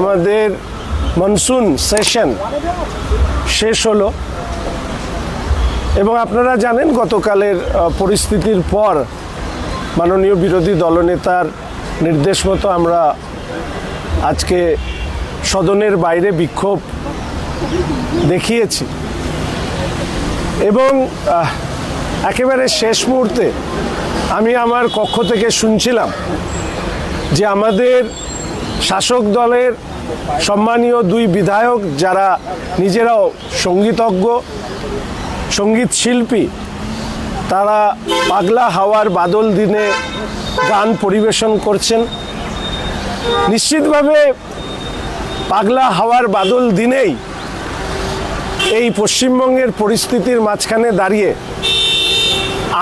আমাদের monsoon session শেষ হলো। এবং আপনারা জানেন, গতকালের পরিস্থিতির পর মাননীয় বিরোধী দলনেতার নির্দেশ মতো আমরা আজকে সদনের বাইরে বিক্ষোভ দেখিয়েছি। এবং একেবারে শেষ মুহূর্তে আমি আমার কক্ষ থেকে শুনছিলাম যে আমাদের শাসক দলের সম্মানীয় দুই বিধায়ক যারা নিজেরাও সঙ্গীতজ্ঞ, সংগীত শিল্পী, তারা পাগলা হাওয়ার বাদল দিনে গান পরিবেশন করছেন। নিশ্চিতভাবে পাগলা হাওয়ার বাদল দিনেই এই পশ্চিমবঙ্গের পরিস্থিতির মাঝখানে দাঁড়িয়ে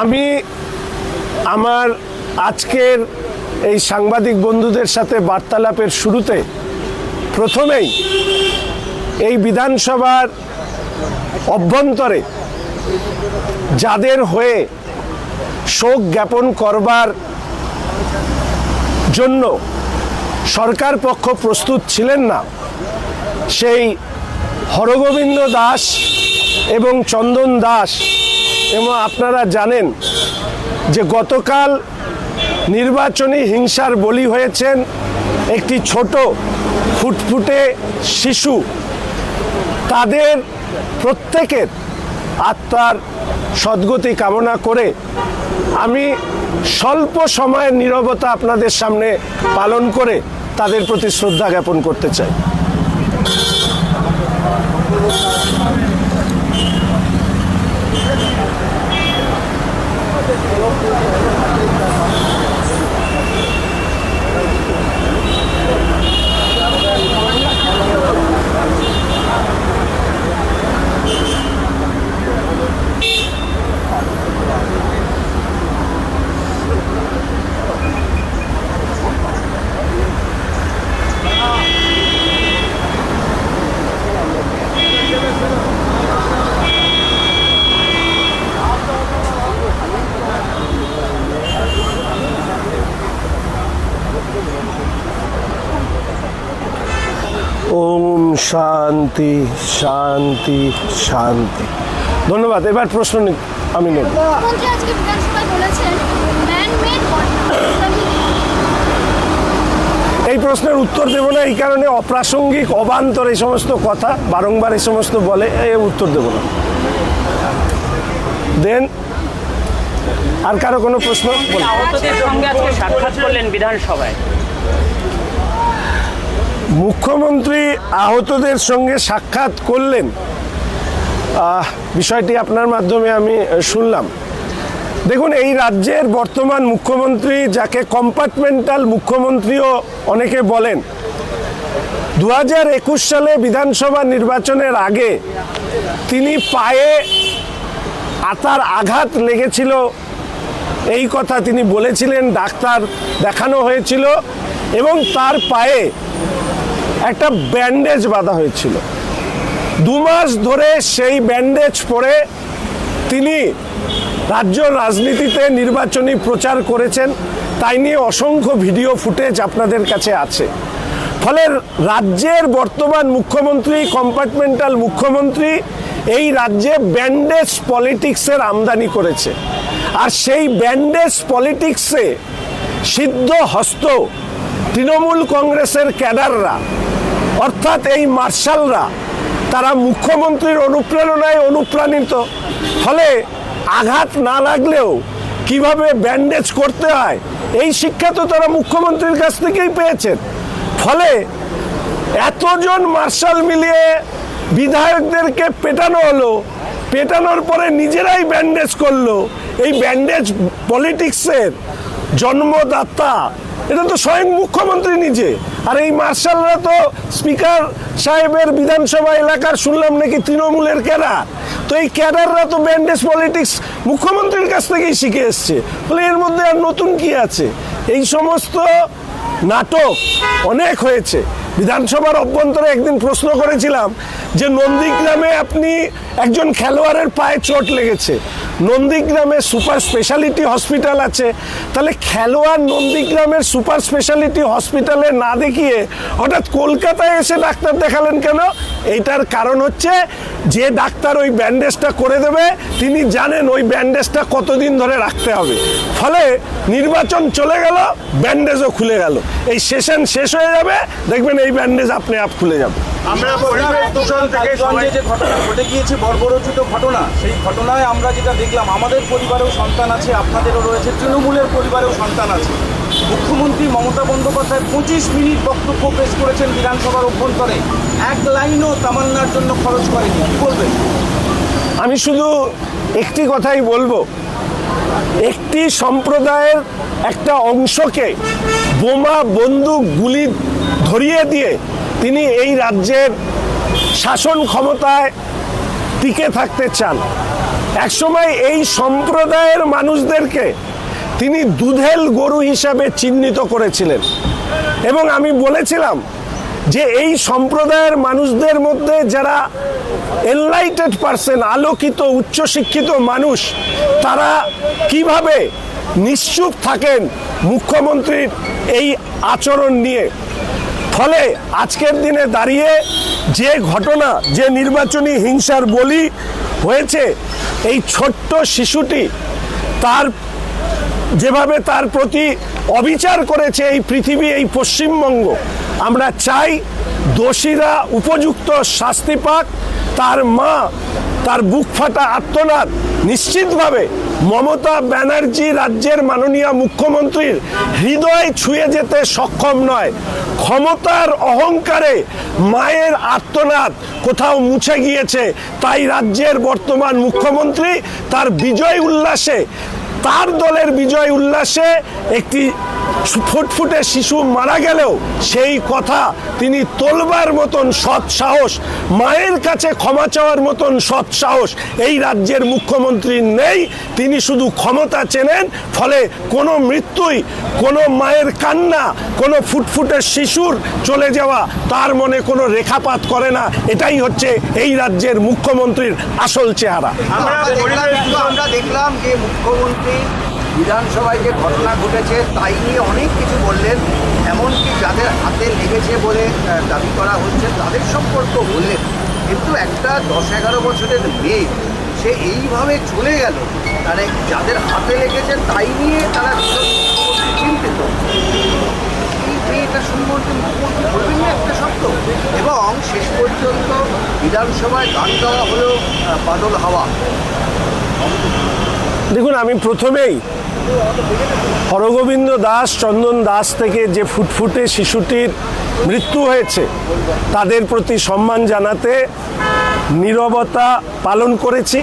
আমি আমার আজকের এই সাংবাদিক বন্ধুদের সাথে বার্তালাপের শুরুতে প্রথমেই এই বিধানসভার অভ্যন্তরে যাদের হয়ে শোক জ্ঞাপন করবার জন্য সরকার পক্ষ প্রস্তুত ছিলেন না, সেই হরগোবিন্দ দাস এবং চন্দন দাস, এবং আপনারা জানেন যে গতকাল নির্বাচনী হিংসার বলি হয়েছেন একটি ছোট ফুটফুটে শিশু, তাদের প্রত্যেকের আত্মার সদ্গতি কামনা করে আমি স্বল্প সময়ের নিরবতা আপনাদের সামনে পালন করে তাদের প্রতি শ্রদ্ধা জ্ঞাপন করতে চাই। শান্তি শান্তি শান্তি। ধন্যবাদ এবার প্রশ্ন আমি নেব। এই প্রশ্নের উত্তর দেব না এই কারণে অপ্রাসঙ্গিক অবান্তর এই সমস্ত কথা বারংবার এই সমস্ত বলে এ উত্তর দেব না। দেন আর কারও কোনো প্রশ্ন? সাক্ষাৎ করলেন বিধানসভায়। মুখ্যমন্ত্রী আহতদের সঙ্গে সাক্ষাৎ করলেন। বিষয়টি আপনার মাধ্যমে আমি শুনলাম। দেখুন, এই রাজ্যের বর্তমান মুখ্যমন্ত্রী, যাকে কম্পার্টমেন্টাল মুখ্যমন্ত্রীও অনেকে বলেন দু হাজার একুশ সালে বিধানসভা নির্বাচনের আগে তিনি পায়ে আতার আঘাত লেগেছিল। এই কথা তিনি বলেছিলেন, ডাক্তার দেখানো হয়েছিল এবং তার পায়ে একটা ব্যান্ডেজ বাঁধা হয়েছিল। দু মাস ধরে সেই ব্যান্ডেজ পরে তিনি রাজ্য রাজনীতিতে নির্বাচনী প্রচার করেছেন। তাই নিয়ে অসংখ্য ভিডিও ফুটেজ আপনাদের কাছে আছে। ফলে রাজ্যের বর্তমান মুখ্যমন্ত্রী, কম্পার্টমেন্টাল মুখ্যমন্ত্রী এই রাজ্যে ব্যান্ডেজ পলিটিক্সের আমদানি করেছে। আর সেই ব্যান্ডেজ পলিটিক্সে সিদ্ধ হস্ত তৃণমূল কংগ্রেসের ক্যাডাররা অর্থাৎ এই মার্শালরা, তারা মুখ্যমন্ত্রীর অনুপ্রেরণায় অনুপ্রাণিত। ফলে আঘাত না লাগলেও কীভাবে ব্যান্ডেজ করতে হয়, এই শিক্ষা তো তারা মুখ্যমন্ত্রীর কাছ থেকেই পেয়েছেন। ফলে এতজন মার্শাল মিলিয়ে বিধায়কদেরকে পেটানো হলো, পেটানোর পরে নিজেরাই ব্যান্ডেজ করল। এই ব্যান্ডেজ পলিটিক্সের জন্মদাতা এটা তো স্বয়ং মুখ্যমন্ত্রী নিজে। আর এই মার্শালরা তো স্পিকার সাহেবের বিধানসভা এলাকার শুনলাম নাকি তৃণমূলের ক্যাডার। তো এই ক্যাডাররা তো ব্যান্ডেজ পলিটিক্স মুখ্যমন্ত্রীর কাছ থেকেই শিখে এসছে। ফলে এর মধ্যে আর নতুন কি আছে? এই সমস্ত নাটক অনেক হয়েছে। বিধানসভার অভ্যন্তরে একদিন প্রশ্ন করেছিলাম যে নন্দীগ্রামে আপনি একজন খেলোয়াড়ের পায়ে চোট লেগেছে। নন্দীগ্রামে সুপার স্পেশালিটি হসপিটাল আছে। তাহলে খেলোয়াড় নন্দীগ্রামের সুপার স্পেশালিটি হসপিটালে না দেখিয়ে হঠাৎ কলকাতায় এসে ডাক্তার দেখালেন কেন? এইটার কারণ হচ্ছে যে ডাক্তার ওই ব্যান্ডেজটা করে দেবে, তিনি জানেন ওই ব্যান্ডেজটা কতদিন ধরে রাখতে হবে। ফলে নির্বাচন চলে গেল, ব্যান্ডেজও খুলে গেল। এই সেশন শেষ হয়ে যাবে, দেখবেন এই ব্যান্ডেজ আপনি আপ খুলে যাবে। আমরা পরিবেশ দূষণ থেকে কালীগঞ্জে যে ঘটনা ঘটে গিয়েছে বর্বরচিত ঘটনা সেই ঘটনায় আমরা যেটা দেখলাম আমাদের পরিবারেও সন্তান আছে আপনাদেরও রয়েছে তৃণমূলের পরিবারেও সন্তান আছে। মুখ্যমন্ত্রী মমতা বন্দ্যোপাধ্যায় পঁচিশ মিনিট বক্তব্য পেশ করেছেন বিধানসভার অভ্যন্তরে। এক লাইনও তামান্নার জন্য খরচ করেনি। কি বলবেন? আমি শুধু একটি কথাই বলব। একটি সম্প্রদায়ের একটা অংশকে বোমা বন্দুক গুলি ধরিয়ে দিয়ে তিনি এই রাজ্যের শাসন ক্ষমতায় টিকে থাকতে চান। একসময় এই সম্প্রদায়ের মানুষদেরকে তিনি দুধেল গরু হিসাবে চিহ্নিত করেছিলেন। এবং আমি বলেছিলাম যে এই সম্প্রদায়ের মানুষদের মধ্যে যারা এনলাইটেড পার্সন আলোকিত, উচ্চশিক্ষিত মানুষ, তারা কীভাবে নিশ্চুপ থাকেন মুখ্যমন্ত্রীর এই আচরণ নিয়ে? ফলে আজকের দিনে দাঁড়িয়ে যে ঘটনা, যে নির্বাচনী হিংসার বলি হয়েছে, এই ছোট্ট শিশুটি তার যেভাবে তার প্রতি অবিচার করেছে এই পৃথিবী, এই পশ্চিমবঙ্গ, আমরা চাই দোষীরা উপযুক্ত শাস্তি পাক, তার মা, তার বুক ফাটা আত্মনাদ নিশ্চিতভাবে মমতা ব্যানার্জি রাজ্যের মাননীয় মুখ্যমন্ত্রীর হৃদয় ছুঁয়ে যেতে সক্ষম নয়। ক্ষমতার অহংকারে মায়ের আত্মনাদ কোথাও মুছে গিয়েছে তাই রাজ্যের বর্তমান মুখ্যমন্ত্রী তার বিজয় উল্লাসে তার দলের বিজয় উল্লাসে একটি ফুটফুটে শিশু মারা গেলেও সেই কথা তিনি তোলবার মতন সৎ সাহস, মায়ের কাছে ক্ষমা চাওয়ার মতন সৎ সাহস এই রাজ্যের মুখ্যমন্ত্রীর নেই। তিনি শুধু ক্ষমতা চেনেন, ফলে কোনো মৃত্যুই, কোনো মায়ের কান্না, কোনো ফুটফুটে শিশুর চলে যাওয়া তার মনে কোনো রেখাপাত করে না। এটাই হচ্ছে এই রাজ্যের মুখ্যমন্ত্রীর আসল চেহারা। আমরা দেখলাম যে মুখ্যমন্ত্রী বিধানসভায় যে ঘটনা ঘটেছে, তাই নিয়ে অনেক কিছু বললেন। এমনকি যাদের হাতে লেগেছে বলে দাবি করা হচ্ছে, তাদের সম্পর্ক বললেন। কিন্তু একটা দশ এগারো বছরের মেয়ে, সে এইভাবে চলে গেল। মানে যাদের হাতে লেগেছে, তাই নিয়ে তারা মুখ্যমন্ত্রী চিন্তিত মেয়েটা সম্বন্ধে মুখ্যমন্ত্রী বলবেন না একটা শব্দ? এবং শেষ পর্যন্ত বিধানসভায় গান গাওয়া হলো বাদল হাওয়া। দেখুন, আমি প্রথমেই হরগোবিন্দ দাস, চন্দন দাস থেকে যে ফুটফুটে শিশুটির মৃত্যু হয়েছে, তাদের প্রতি সম্মান জানাতে নীরবতা পালন করেছি।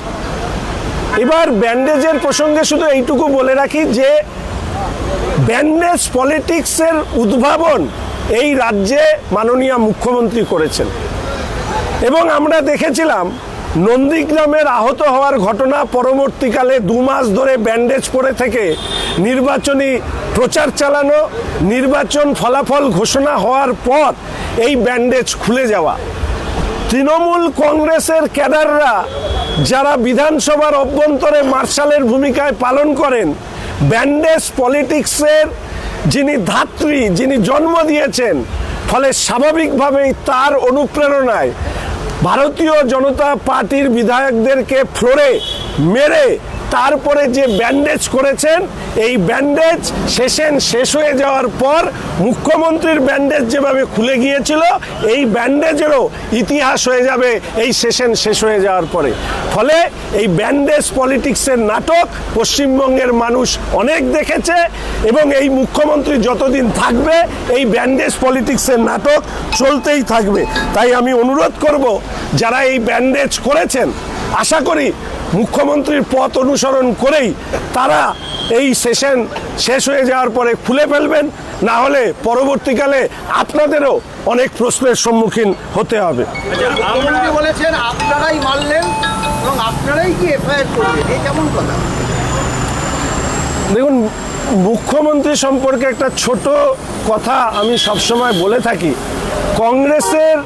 এবার ব্যান্ডেজের প্রসঙ্গে শুধু এইটুকু বলে রাখি যে, ব্যান্ডেজ পলিটিক্সের উদ্ভাবন এই রাজ্যে মাননীয় মুখ্যমন্ত্রী করেছেন। এবং আমরা দেখেছিলাম নন্দীগ্রামের আহত হওয়ার ঘটনা পরবর্তীকালে দু মাস ধরে ব্যান্ডেজ পরে থেকে নির্বাচনী প্রচার চালানো, নির্বাচন ফলাফল ঘোষণা হওয়ার পর এই ব্যান্ডেজ খুলে যাওয়া। তৃণমূল কংগ্রেসের ক্যাডাররা যারা বিধানসভার অভ্যন্তরে মার্শালের ভূমিকায় পালন করেন ব্যান্ডেজ পলিটিক্সের যিনি ধাত্রী, যিনি জন্ম দিয়েছেন, ফলে স্বাভাবিকভাবেই তার অনুপ্রেরণায় ভারতীয় জনতা পার্টির বিধায়কদেরকে ফ্লোরে মেরে তারপরে যে ব্যান্ডেজ করেছেন, এই ব্যান্ডেজ সেশন শেষ হয়ে যাওয়ার পর মুখ্যমন্ত্রীর ব্যান্ডেজ যেভাবে খুলে গিয়েছিল, এই ব্যান্ডেজেরও ইতিহাস হয়ে যাবে এই সেশন শেষ হয়ে যাওয়ার পরে। ফলে এই ব্যান্ডেজ পলিটিক্সের নাটক পশ্চিমবঙ্গের মানুষ অনেক দেখেছে এবং এই মুখ্যমন্ত্রী যতদিন থাকবে, এই ব্যান্ডেজ পলিটিক্সের নাটক চলতেই থাকবে। তাই আমি অনুরোধ করব, যারা এই ব্যান্ডেজ করেছেন, আশা করি মুখ্যমন্ত্রীর পথ অনুসরণ করেই তারা এই সেশন শেষ হয়ে যাওয়ার পরে খুলে ফেলবেন। না হলে পরবর্তীকালে আপনাদেরও অনেক প্রশ্নের সম্মুখীন হতে হবে। বলেছেন আপনারাই মারলেন এবং আপনারাই কি এফআইআর করলেন? এই কেমন কথা? দেখুন মুখ্যমন্ত্রী সম্পর্কে একটা ছোট কথা আমি সবসময় বলে থাকি। কংগ্রেসের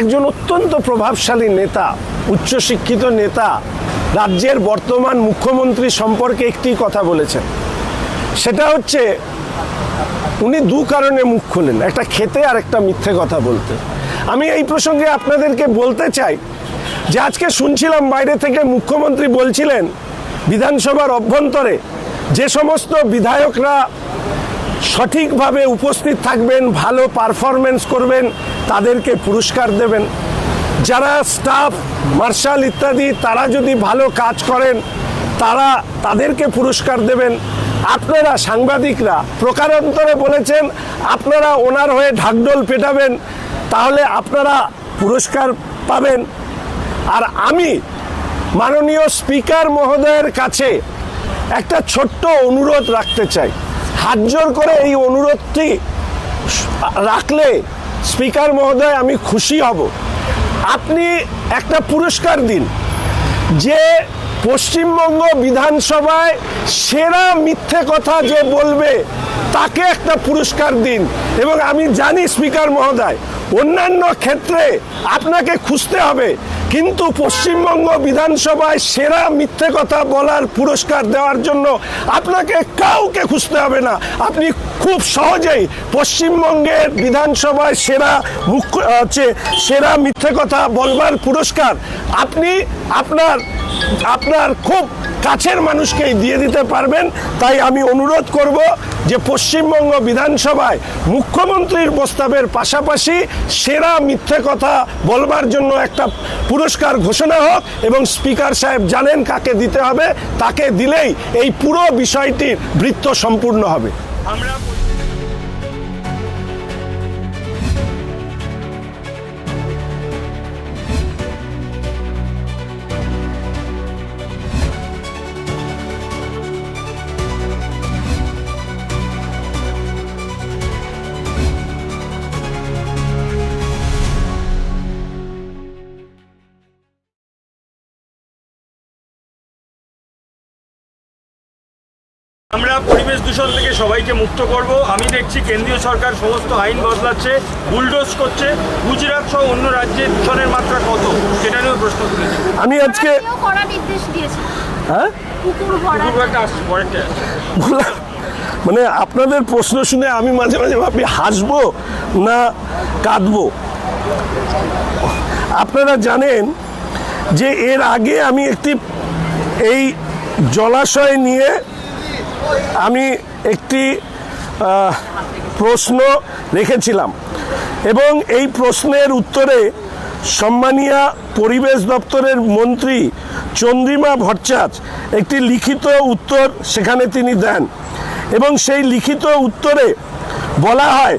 একজন অত্যন্ত প্রভাবশালী নেতা উচ্চশিক্ষিত নেতা রাজ্যের বর্তমান মুখ্যমন্ত্রী সম্পর্কে একটি কথা বলেছেন। সেটা হচ্ছে, উনি দু কারণে মুখ খুলেন, একটা খেতে আর একটা মিথ্যে কথা বলতে। আমি এই প্রসঙ্গে আপনাদেরকে বলতে চাই যে আজকে শুনছিলাম বাইরে থেকে মুখ্যমন্ত্রী বলছিলেন, বিধানসভার অভ্যন্তরে যে সমস্ত বিধায়করা সঠিকভাবে উপস্থিত থাকবেন, ভালো পারফরমেন্স করবেন, তাদেরকে পুরস্কার দেবেন। যারা স্টাফ মার্শাল ইত্যাদি, তারা যদি ভালো কাজ করেন, তারা তাদেরকে পুরস্কার দেবেন। আপনারা সাংবাদিকরা প্রকারান্তরে বলেছেন, আপনারা ওনার হয়ে ঢাকডোল পেটাবেন, তাহলে আপনারা পুরস্কার পাবেন। আর আমি মাননীয় স্পিকার মহোদয়ের কাছে একটা ছোট্ট অনুরোধ রাখতে চাই। হাত জোর করে এই অনুরোধটি রাখলে স্পিকার মহোদয় আমি খুশি হব। আপনি একটা পুরস্কার দিন। যে পশ্চিমবঙ্গ বিধানসভায় সেরা মিথ্যে কথা যে বলবে, তাকে একটা পুরস্কার দিন। এবং আমি জানি স্পিকার মহোদয়, অন্যান্য ক্ষেত্রে আপনাকে খুঁজতে হবে। কিন্তু পশ্চিমবঙ্গ বিধানসভায় সেরা মিথ্যে কথা বলার পুরস্কার দেওয়ার জন্য আপনাকে কাউকে খুঁজতে হবে না। আপনি খুব সহজেই পশ্চিমবঙ্গের বিধানসভায় সেরা মুখ্য হচ্ছে সেরা মিথ্যে কথা বলবার পুরস্কার আপনি আপনার আপনার খুব কাছের মানুষকেই দিয়ে দিতে পারবেন। তাই আমি অনুরোধ করব যে পশ্চিমবঙ্গ বিধানসভায় মুখ্যমন্ত্রীর প্রস্তাবের পাশাপাশি সেরা মিথ্যে কথা বলবার জন্য একটা পুরস্কার ঘোষণা হোক এবং স্পিকার সাহেব জানেন কাকে দিতে হবে, তাকে দিলেই এই পুরো বিষয়টির বৃত্ত সম্পূর্ণ হবে। আমরা আমরা পরিবেশ দূষণ থেকে সবাইকে মুক্ত করব। আমি দেখছি কেন্দ্রীয় সরকার সমস্ত আইন বদলাচ্ছে বুলডোজ করছে। গুজরাট সহ অন্য রাজ্যে দূষণের মাত্রা কত? সেটা নিয়েও প্রশ্ন তুলেছি। আমি আজকে কড়া নির্দেশ দিয়েছে। হ্যাঁ? মানে আপনাদের প্রশ্ন শুনে আমি মাঝে মাঝে ভাবি হাসবো না কাঁদবো? আপনারা জানেন যে এর আগে আমি একটি এই জলাশয় নিয়ে আমি একটি প্রশ্ন রেখেছিলাম এবং এই প্রশ্নের উত্তরে সম্মানীয় পরিবেশ দপ্তরের মন্ত্রী চন্দ্রিমা ভট্টাচ একটি লিখিত উত্তর সেখানে তিনি দেন এবং সেই লিখিত উত্তরে বলা হয়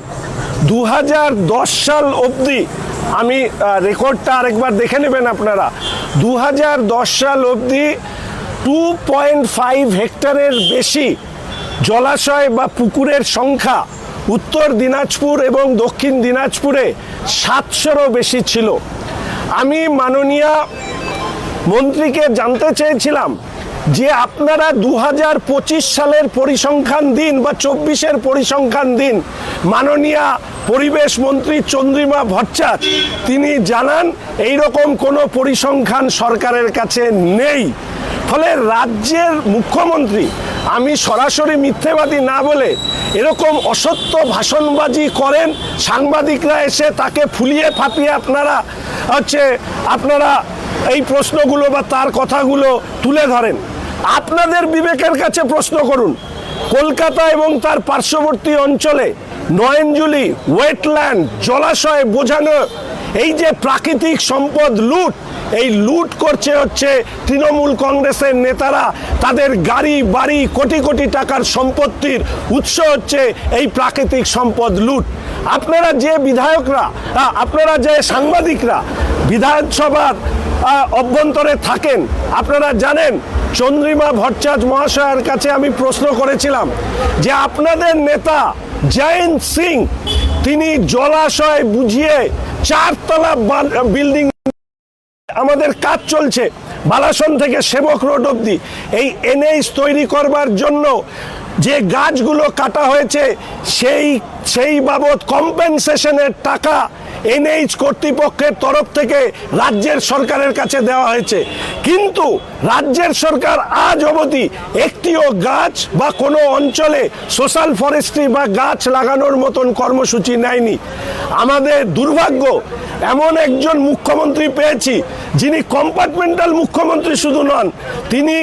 দু হাজার দশ সাল অবধি, আমি রেকর্ডটা আরেকবার দেখে নেবেন আপনারা দু হাজার দশ সাল অবধি টু পয়েন্ট ফাইভ হেক্টরের বেশি জলাশয় বা পুকুরের সংখ্যা উত্তর দিনাজপুর এবং দক্ষিণ দিনাজপুরে সাতশোরও বেশি ছিল। আমি মাননীয় মন্ত্রীকে জানতে চেয়েছিলাম যে আপনারা দু হাজার পঁচিশ সালের পরিসংখ্যান দিন বা চব্বিশের পরিসংখ্যান দিন, মাননীয় পরিবেশ মন্ত্রী চন্দ্রিমা ভট্টাচ তিনি জানান, এইরকম কোনো পরিসংখ্যান সরকারের কাছে নেই। ফলে রাজ্যের মুখ্যমন্ত্রী, আমি সরাসরি মিথ্যেবাদী না বলে এরকম অসত্য ভাষণবাজি করেন, সাংবাদিকরা এসে তাকে ফুলিয়ে ফাঁপিয়ে আপনারা হচ্ছে, আপনারা এই প্রশ্নগুলো বা তার কথাগুলো তুলে ধরেন। আপনাদের বিবেকের কাছে প্রশ্ন করুন। কলকাতা এবং তার পার্শ্ববর্তী অঞ্চলে নয়নজুলি, ওয়েটল্যান্ড, জলাশয় বোঝানো, এই যে প্রাকৃতিক সম্পদ লুট, এই লুট করছে হচ্ছে তৃণমূল কংগ্রেসের নেতারা। তাদের গাড়ি, বাড়ি, কোটি কোটি টাকার সম্পত্তির উৎস হচ্ছে এই প্রাকৃতিক সম্পদ লুট। আপনারা যে বিধায়করা আপনারা যে সাংবাদিকরা বিধানসভার অভ্যন্তরে থাকেন। আপনারা জানেন, চন্দ্রিমা ভট্টাচ মহাশয়ের কাছে আমি প্রশ্ন করেছিলাম যে আপনাদের নেতা জয়ন্ত সিং, তিনি জলাশয় বুঝিয়ে চারতলা বিল্ডিং আমাদের কাজ চলছে, বালাসন থেকে সেবক রোড অব্দি এই এনএইচ তৈরি করবার জন্য যে গাছগুলো কাটা হয়েছে, সেই সেই বাবদ কম্পেনসেশনের টাকা এনএইচ কর্তৃপক্ষের তরফ থেকে রাজ্যের সরকারের কাছে দেওয়া হয়েছে। কিন্তু রাজ্যের সরকার আজ অবধি একটিও গাছ বা কোনো অঞ্চলে সোশ্যাল ফরেস্ট্রি বা গাছ লাগানোর মতন কর্মসূচি নেয়নি। আমাদের দুর্ভাগ্য, এমন একজন মুখ্যমন্ত্রী পেয়েছি, যিনি কম্পার্টমেন্টাল মুখ্যমন্ত্রী শুধু নন, তিনি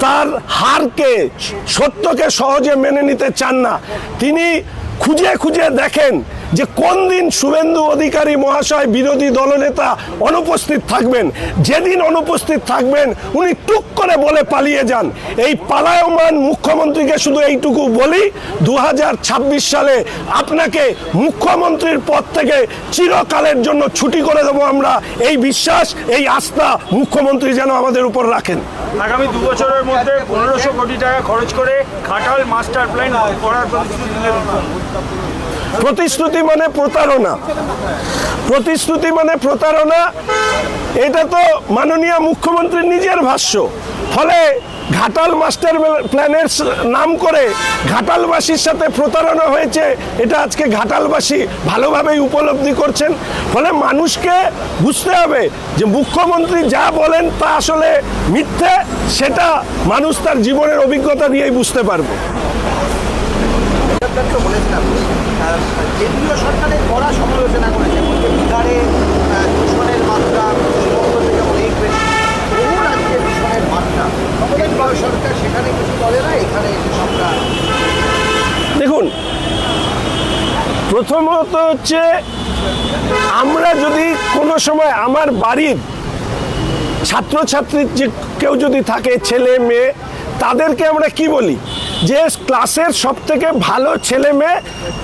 তার হারকে, সত্যকে সহজে মেনে নিতে চান না। তিনি খুঁজে খুঁজে দেখেন যে কোন দিন শুভেন্দু অধিকারী মহাশয় বিরোধী দলনেতা অনুপস্থিত থাকবেন। যেদিন অনুপস্থিত থাকবেন, উনি টুক করে বলে পালিয়ে যান। এই পালায়মান মুখ্যমন্ত্রীকে শুধু এইটুকু বলি দু হাজার ছাব্বিশ সালে আপনাকে মুখ্যমন্ত্রীর পদ থেকে চিরকালের জন্য ছুটি করে দেবো আমরা। এই বিশ্বাস, এই আস্থা মুখ্যমন্ত্রী যেন আমাদের উপর রাখেন। আগামী দু বছরের মধ্যে পনেরোশো কোটি টাকা খরচ করে খাটাল মাস্টার প্ল্যান করার প্রতিশ্রুতি প্রতিশ্রুতি মানে প্রতারণা। প্রতিশ্রুতি মানে প্রতারণা। এটা তো মাননীয় মুখ্যমন্ত্রীর নিজের ভাষ্য। ফলে ঘাটাল মাস্টার প্ল্যানের নাম করে ঘাটালবাসীর সাথে প্রতারণা হয়েছে। এটা আজকে ঘাটালবাসী ভালোভাবেই উপলব্ধি করছেন। ফলে মানুষকে বুঝতে হবে যে মুখ্যমন্ত্রী যা বলেন তা আসলে মিথ্যে, সেটা মানুষ তার জীবনের অভিজ্ঞতা দিয়েই বুঝতে পারবে। কেন্দ্রীয় সরকারের কড়া সমালোচনা করেছে বলছে বিহারে আহ, দূষণের মাত্রা পশ্চিমবঙ্গ থেকে অনেক বেশি বহু রাজ্যে দূষণের মাত্রা কেন্দ্রীয় সরকার দেখুন, প্রথমত হচ্ছে, আমরা যদি কোনো সময় আমার বাড়ির ছাত্রছাত্রী যে কেউ যদি থাকে, ছেলে, মেয়ে, তাদেরকে আমরা কি বলি? যে ক্লাসের সব থেকে ভালো ছেলে, মেয়ে,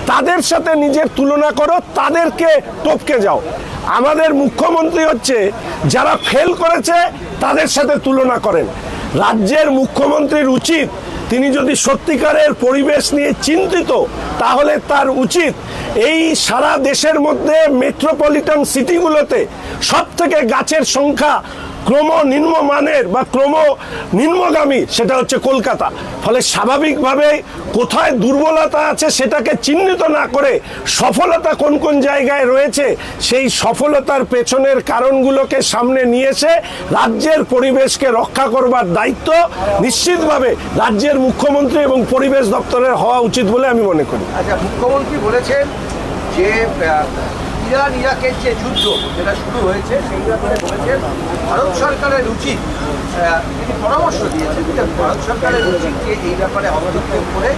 তাদের সাথে নিজের তুলনা করো, তাদেরকে টপকে যাও। আমাদের মুখ্যমন্ত্রী হচ্ছে, যারা ফেল করেছে, তাদের সাথে তুলনা করেন। রাজ্যের মুখ্যমন্ত্রীর উচিত। তিনি যদি সত্যিকারের পরিবেশ নিয়ে চিন্তিত, তাহলে তার উচিত এই সারা দেশের মধ্যে মেট্রোপলিটন সিটিগুলোতে সব থেকে গাছের সংখ্যা ক্রম নিম্নমানের বা ক্রম নিম্নগামী, সেটা হচ্ছে কলকাতা। ফলে স্বাভাবিকভাবে কোথায় দুর্বলতা আছে সেটাকে চিহ্নিত না করে সফলতা কোন কোন জায়গায় রয়েছে সেই সফলতার পেছনের কারণগুলোকে সামনে নিয়ে এসে রাজ্যের পরিবেশকে রক্ষা করবার দায়িত্ব নিশ্চিতভাবে রাজ্যের মুখ্যমন্ত্রী এবং পরিবেশ দপ্তরের হওয়া উচিত বলে আমি মনে করি। আচ্ছা মুখ্যমন্ত্রী বলেছেন যে ইরান ইরাকের যে যুদ্ধ, যেটা শুরু হয়েছে, সেই ব্যাপারে বলেছেন ভারত সরকারের উচিত তিনি পরামর্শ দিয়েছেন যে ভারত সরকারের উচিত যে এই ব্যাপারে হস্তক্ষেপ করে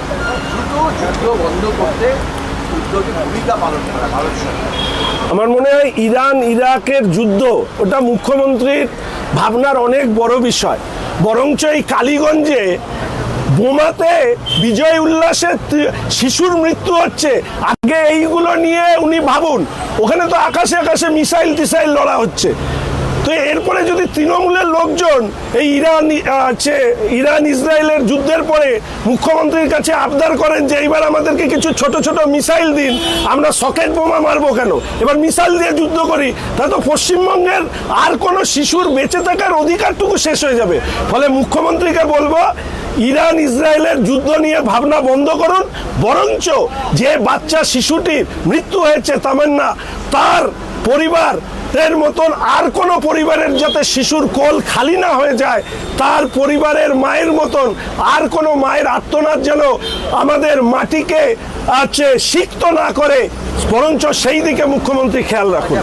দ্রুত যুদ্ধ বন্ধ করতে ভূমিকা পালন করা ভারত সরকার। আমার মনে হয় ইরান, ইরাকের যুদ্ধ, ওটা মুখ্যমন্ত্রীর ভাবনার অনেক বড় বিষয়। বরঞ্চ এই কালীগঞ্জে বোমাতে বিজয় উল্লাসে শিশুর মৃত্যু হচ্ছে। আগে এইগুলো নিয়ে উনি ভাবুন। ওখানে তো আকাশে আকাশে মিসাইল টিসাইল লড়া হচ্ছে। তো এরপরে যদি তৃণমূলের লোকজন এই ইরান হচ্ছে ইরান, ইসরায়েলের যুদ্ধের পরে মুখ্যমন্ত্রীর কাছে আবদার করেন যে এইবার আমাদেরকে কিছু ছোট ছোট মিসাইল দিন, আমরা সকেট বোমা মারবো কেন? এবার মিসাইল দিয়ে যুদ্ধ করি তাহলে তো পশ্চিমবঙ্গের আর কোনো শিশুর বেঁচে থাকার অধিকারটুকু শেষ হয়ে যাবে। ফলে মুখ্যমন্ত্রীকে বলব ইরান, ইসরায়েলের যুদ্ধ নিয়ে ভাবনা বন্ধ করুন, বরঞ্চ যে বাচ্চা শিশুটির মৃত্যু হয়েছে তামান্না, তার পরিবার এর মতন আর কোনো পরিবারের যাতে শিশুর কোল খালি না হয়ে যায়, তার পরিবারের মায়ের মতন আর কোনো মায়ের আত্মনাদ যেন আমাদের মাটিকে আছে, সিক্ত না করে, বরঞ্চ সেই দিকে মুখ্যমন্ত্রী খেয়াল রাখুন।